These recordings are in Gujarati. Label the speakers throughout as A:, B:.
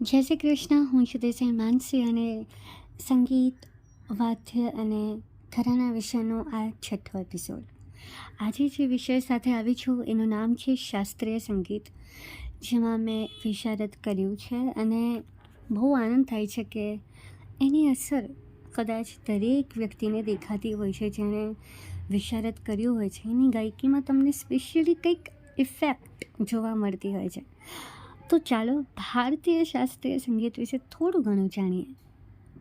A: જય શ્રી કૃષ્ણ. હું છું દેસાઈ માનસી અને સંગીત, વાદ્ય અને ઘરાના વિષયનો આ છઠ્ઠો એપિસોડ આજે જે વિષય સાથે આવી છું, એનું નામ છે શાસ્ત્રીય સંગીત, જેમાં મેં વિશારદ કર્યું છે અને બહુ આનંદ થાય છે કે એની અસર કદાચ દરેક વ્યક્તિને દેખાતી હોય છે, જેણે વિશારદ કર્યું હોય છે. એની ગાયકીમાં તમને સ્પેશિયલી કંઈક ઇફેક્ટ જોવા મળતી હોય છે. તો ચાલો ભારતીય શાસ્ત્રીય સંગીત વિશે થોડું ઘણું જાણીએ.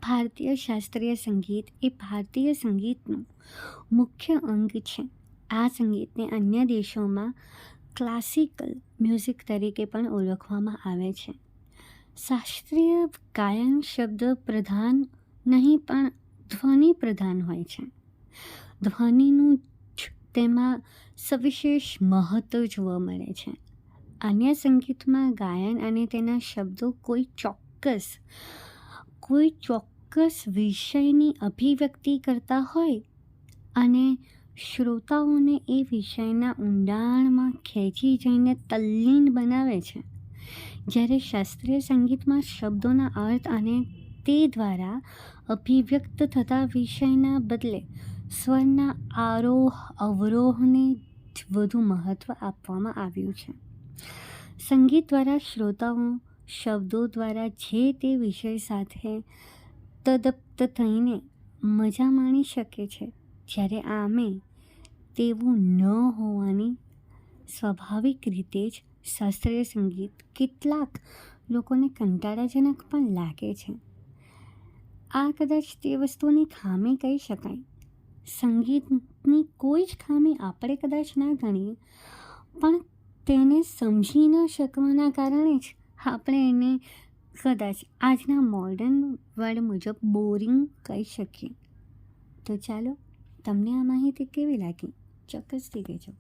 A: ભારતીય શાસ્ત્રીય સંગીત એ ભારતીય સંગીતનું મુખ્ય અંગ છે. આ સંગીતને અન્ય દેશોમાં ક્લાસિકલ મ્યુઝિક તરીકે પણ ઓળખવામાં આવે છે. શાસ્ત્રીય ગાયન શબ્દ પ્રધાન નહીં, પણ ધ્વનિ પ્રધાન હોય છે. ધ્વનિનું જ તેમાં સવિશેષ મહત્ત્વ જોવા મળે છે. અન્ય સંગીતમાં ગાયન અને તેના શબ્દો કોઈ ચોક્કસ કોઈ ચોક્કસ વિષયની અભિવ્યક્તિ કરતા હોય અને શ્રોતાઓને એ વિષયના ઊંડાણમાં ખેંચી જઈને તલ્લીન બનાવે છે. જ્યારે શાસ્ત્રીય સંગીતમાં શબ્દોના અર્થ અને તે દ્વારા અભિવ્યક્ત થતા વિષયના બદલે સ્વરના આરોહ અવરોહને જ વધુ મહત્ત્વ આપવામાં આવ્યું છે. સંગીત દ્વારા શ્રોતાઓ શબ્દો દ્વારા જે તે વિષય સાથે તદપ્ત થઈને મજા માણી શકે છે. જ્યારે આમે તેવું ન હોવાની સ્વાભાવિક રીતે જ શાસ્ત્રીય સંગીત કેટલાક લોકોને કંટાળાજનક પણ લાગે છે. આ કદાચ તે વસ્તુની ખામી કહી શકાય. સંગીતની કોઈ જ ખામી આપણે કદાચ ના ગણીએ, પણ તેને સમજી ન શકવાના કારણે જ આપણે એને કદાચ આજના મોડર્ન વર્ડ મુજબ બોરિંગ કહી શકીએ. તો ચાલો, તમને આ માહિતી કેવી લાગી? ચોક્કસથી કહેજો.